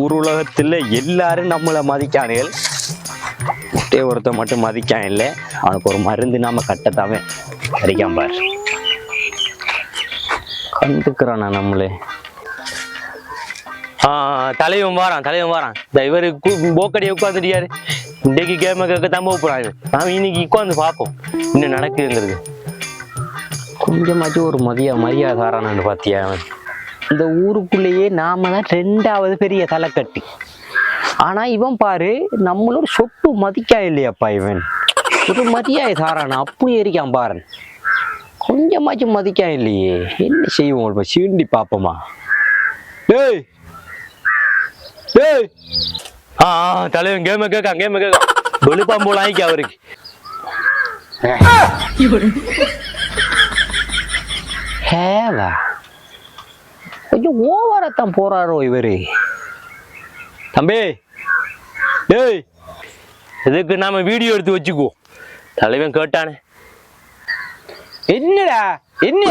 ஊர் உலகத்தில் எல்லாரும் நம்மளை மதிக்கானுகள். ஒட்டே ஒருத்த மட்டும் மதிக்கான் இல்லை. அவனுக்கு ஒரு மருந்து நாம கட்டத்தாவே அடிக்காம பார். கண்டுக்கிறானா நம்மளே. தலைவன் வாரான் தலைவன் வாரான். இந்த இவரு போக்கடியை உட்காந்துட்டியாரு இன்றைக்கு கேம கேட்க தான் போறாங்க நாம இன்னைக்கு உட்காந்து பார்ப்போம். இன்னும் நடக்குதுங்கிறது. கொஞ்சமாச்சும் ஒரு மதிய மரியாதை பார்த்தியா அவன்? இந்த ஊருக்குள்ளேயே நாம தான் ரெண்டாவது பெரிய தலைக்கட்டு. ஆனா இவன் பாரு நம்மளோட சொட்டு மதிக்கா இல்லையாப்பா இவன்? ஒரு மரியாதை தாரானா அப்படியே இருக்கான் பாரு கொஞ்சமாச்சும் மதிக்கா இல்லையே. என்ன செய்வோம் இப்ப? சீண்டி பாப்போமா? டேய்! டேய்! ஆ ஆ, தலைவன் கேம கேட்கான் கேம கேட்கான். வெளிப்பாம்போல் ஆயிக்க அவருக்கு. ஹேவா. கொஞ்சம் ஓவரத்தான் போறாரோ இவரு? தம்பி டேய் இதுக்கு நாம வீடியோ எடுத்து வச்சுக்குவோம். தலைவன் கேட்டானே. என்னடா என்ன?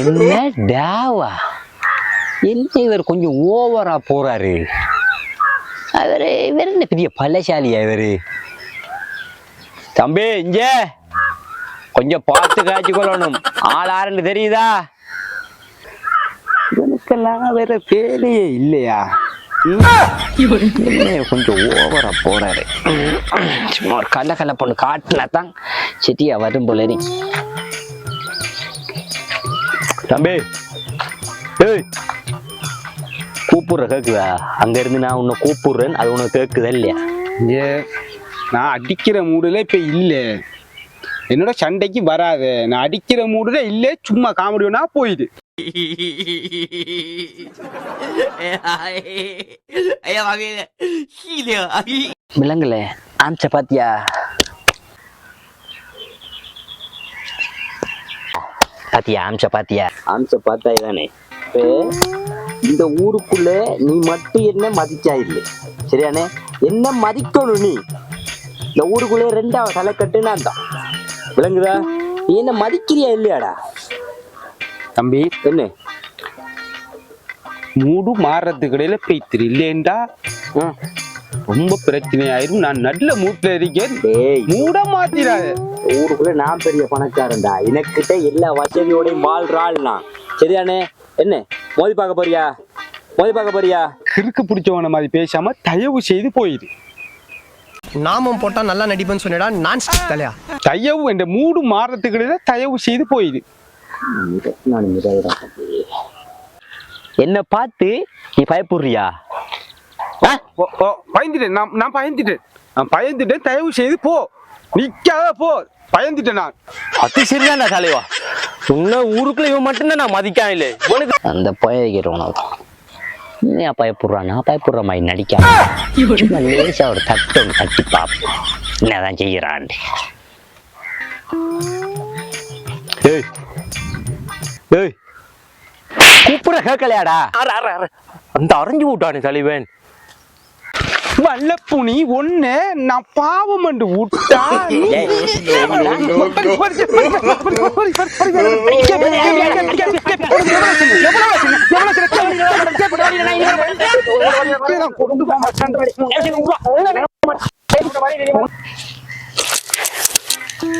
என்ன டாவா? என்ன இவர் கொஞ்சம் ஓவரா போறாரு? அவரு இவர் என்ன பெரிய பலசாலியா இவரு? தம்பி இங்க. கொஞ்சம் பார்த்து காய்ச்சி கொள்ளணும் ஆள் ஆறுன்னு தெரியுதா? இவனுக்கெல்லாம் வேற வேலையே இல்லையா? என்ன கொஞ்சம் ஓவரா போறாரு. சும்மா ஒரு கல்ல கல்ல பொண்ணு காட்டுல தான் செட்டியா வரும் போல நீ தம்பி. ஏய். கூப்பிடுற கேக்குதா? அங்க இருந்து நான் உன்னை கூப்பிடுறேன் அது உனக்கு கேக்குதா இல்லையா? ஏ நான் அடிக்கிற மூடுல இப்ப இல்ல. என்னோட சண்டைக்கு வராத. நான் அடிக்கிற மூடுல இல்ல சும்மா காமெடி வேணா போயிடு. விலங்குல ஆம் பாத்தியா? பாத்தியா ஆம் பாத்தியா? ஆம் பார்த்தா இதானே இந்த ஊருக்குள்ள நீ மட்டும் என்ன மதிச்சா இல்லை? சரியானே என்ன மதிக்கணும் நீ? இந்த ஊருக்குள்ளே ரெண்டாவது தலைக்கட்டு நான் தான் விளங்குதா? நீ என்ன மதிக்கிறியா இல்லையாடா? தம்பி என்ன? மூடு மாறுறதுக்கு இடையில போய்த்திரு இல்லையண்டா? ஆ, ரொம்ப பிரச்சனை ஆயிரும் நான் நல்ல மூட்ல இருக்கேன். மூட மாத்திராத ஊருக்குள்ள நான் பெரிய பணக்காரன்டா. எனக்கிட்ட எல்லா வசதியோடையும் வாழ்றாள் நான் சரியானே என்ன? மோதி பார்க்க போறியா? மோதி பார்க்க போறியா? கிறுக்கு பிடிச்சவன மாதிரி பேசாம தயவு செய்து போயிரு. நாமம் போட்டா நல்லா நடிப்பேன்னு சொன்னடா நான் தலையா தயவு என்ற மூடு மாறுறதுக்கு இடையில தயவு செய்து போயிரு. என்ன பார்த்து நீ பயப்படுறியா? பயந்துட்டேன். நான் நான் பயந்துட்டேன். நான் பயந்துட்டேன். தயவு செய்து போ. நிக்காத போ. பயந்துட்டேன் நான். அது சரிதான்டா தலைவா. உன்ன ஊருக்குள்ள இவன் மட்டும்தான் நான் மதிக்கான் இல்லை. உனக்கு அந்த பயக்கிறவனு பயப்படுறான் நான் பயப்படுற மாதிரி நடிக்காம லேசா ஒரு தட்டு ஒன்று தட்டி பார்ப்போம். என்னதான் செய்யறான் ஏய் ஏய் கூப்பிட கேட்கலையாடா அந்த அரைஞ்சு விட்டானே தலைவன் வல்லப்புனி ஒண்ணு நான் பாவம் என்று விட்டா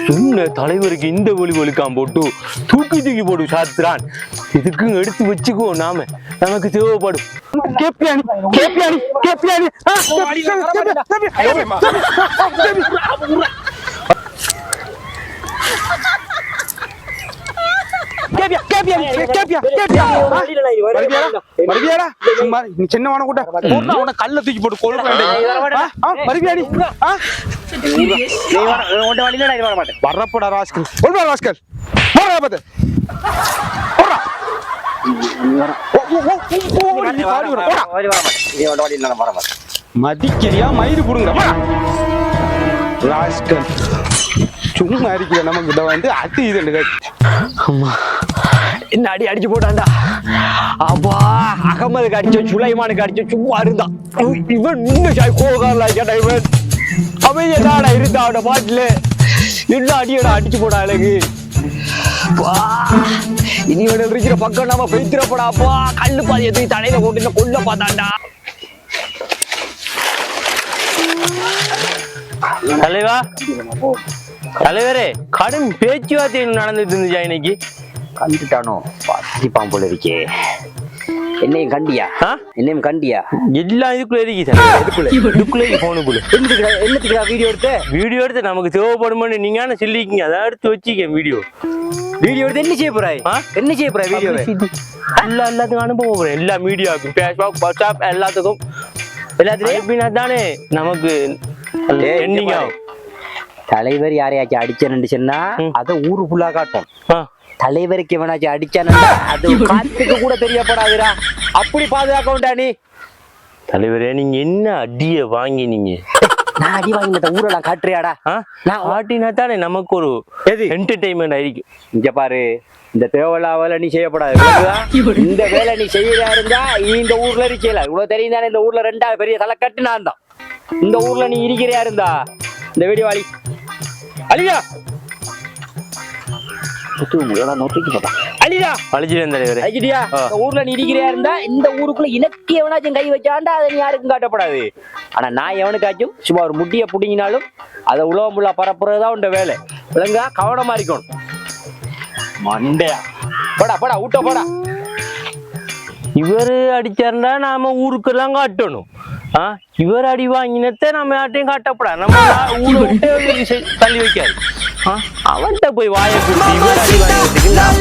என்ன தலைவருக்கு இந்த ஒளி ஒழுக்காம் போட்டு தூக்கி தூக்கி போட்டு சாத்துறான். இதுக்கும் எடுத்து வச்சுக்கோ நாம. நமக்கு தேவைப்படும். கேப்பியானி கேப்பியானி கேப்பியானி ஆ, கேப்பியா கேப்பியா கேப்பியா ஆ, வருவியாடா வருவியாடா சும்மா நீ சின்னவான கூட போட்டா அவன கல்ல தூக்கி போட்டு போறா பாத்து போறா ஓ, ஓ, நீ பாடி வர, போடா. மதிக்கிறியா மயிறு புடுங்க போடா. ராஸ்கல் சும்மா இருக்கிற நமக்கு இதை வந்து அது இது அம்மா என்ன அடி அடிச்சு போட்டான்டா? அப்பா அகமதுக்கு அடிச்சோம் சுலைமானுக்கு அடிச்சோம் சும்மா இருந்தான் இவன் இன்னும் சாய் கோகாரலா கேட்டா இவன். அவன் என்னடா இருந்தா அவட பாட்டில். என்ன அடியோட அடிச்சு போடா அழகு. வா இனி வேணும் இருக்கிற பக்கம் நம்ம பெய்த்திரப்படாப்பா கல்லு பாதி எதுவும் தலையில போட்டு கொல்ல பார்த்தாண்டா தலைவா? தலைவரே கடும் பேச்சுவார்த்தை நடந்துட்டு இருந்துச்சா இன்னைக்கு? கண்டுட்டானோ? பாத்திப்பான் போல இருக்கே. என்னையும் கண்டியா? என்னையும் கண்டியா? எல்லாம் இதுக்குள்ள இருக்கு சார். இதுக்குள்ள. இதுக்குள்ள போனுக்குள்ள என்னத்துக்குடா என்னத்துக்குடா வீடியோ எடுத்து? வீடியோ எடுத்து நமக்கு தேவைப்படுமான்னு நீங்க என்ன சொல்லிருக்கீங்க அதை எடுத்து வச்சுக்கேன் வீடியோ வீடியோ எடுத்து என்ன செய்ய போறாய்? என்ன செய்ய போறாய் வீடியோ எல்லா எல்லாத்துக்கும் அனுப்ப போறேன் எல்லா மீடியாவுக்கும் ஃபேஸ்புக் வாட்ஸ்அப் எல்லாத்துக்கும். எல்லாத்துலயும்? அனுப்பினா தானே நமக்கு எண்ணிங்க தலைவர் யாரையாச்சும் அடிச்சேன்னு சொன்னா. அத ஊரு ஃபுல்லா காட்டும். ஆ. தலைவருக்கு எவனாச்சும் அடிச்சானா அது காத்துக்கு கூட தெரியப்படாதுடா. அப்படி பாதுகாக்க வேண்டா நீ. தலைவரே நீங்க என்ன அடிய வாங்கினீங்க? நான் அடி வாங்கினத ஊரெல்லாம் காட்டுறியாடா. நான் ஆட்டினா தானே நமக்கு ஒரு எது? என்டர்டைன்மெண்ட் ஆയിരിக்கும் இங்க பாரு இந்த தேவையில்லா வேலை நீ செய்யப்படாது? இந்த வேலை நீ செய்யறா இருந்தா இந்த ஊர்ல இருக்கல இவ்வளவு தெரியும் தானே இந்த ஊர்ல ரெண்டாவது பெரிய தலை கட்டு நான் தான் இந்த ஊர்ல நீ இருக்கிறியா இருந்தா? இந்த வீடியோ வாலி அலியா நோட்டிக்கு தலைவரே. அழிச்சிட்டியா? ஊர்ல நீ இருக்கிறியா இருந்தா இந்த ஊருக்குள்ள இனக்கு எவனாச்சும் கை வச்சாண்டா அதை யாருக்கும் காட்டப்படாது. ஆனா நான் எவனுக்காச்சும் சும்மா ஒரு முட்டிய புடிங்கினாலும் அதை உலகம் ஃபுல்லா பரப்புறதுதான் உண்ட வேலை. விளங்கா கவனமா இருக்கணும். மண்டையா. போடா போடா ஊட்ட போடா. இவரு அடிச்சாருந்தா நாம ஊருக்கெல்லாம் காட்டணும். ஆ? இவர் அடி வாங்கினத்தை நம்ம யார்ட்டையும் காட்டப்படா நம்ம ஊரை தள்ளி வைக்காது. அவன்கிட்ட போய் வாயை கொடுத்து இவர் அடி வாங்கினதுக்கு நான்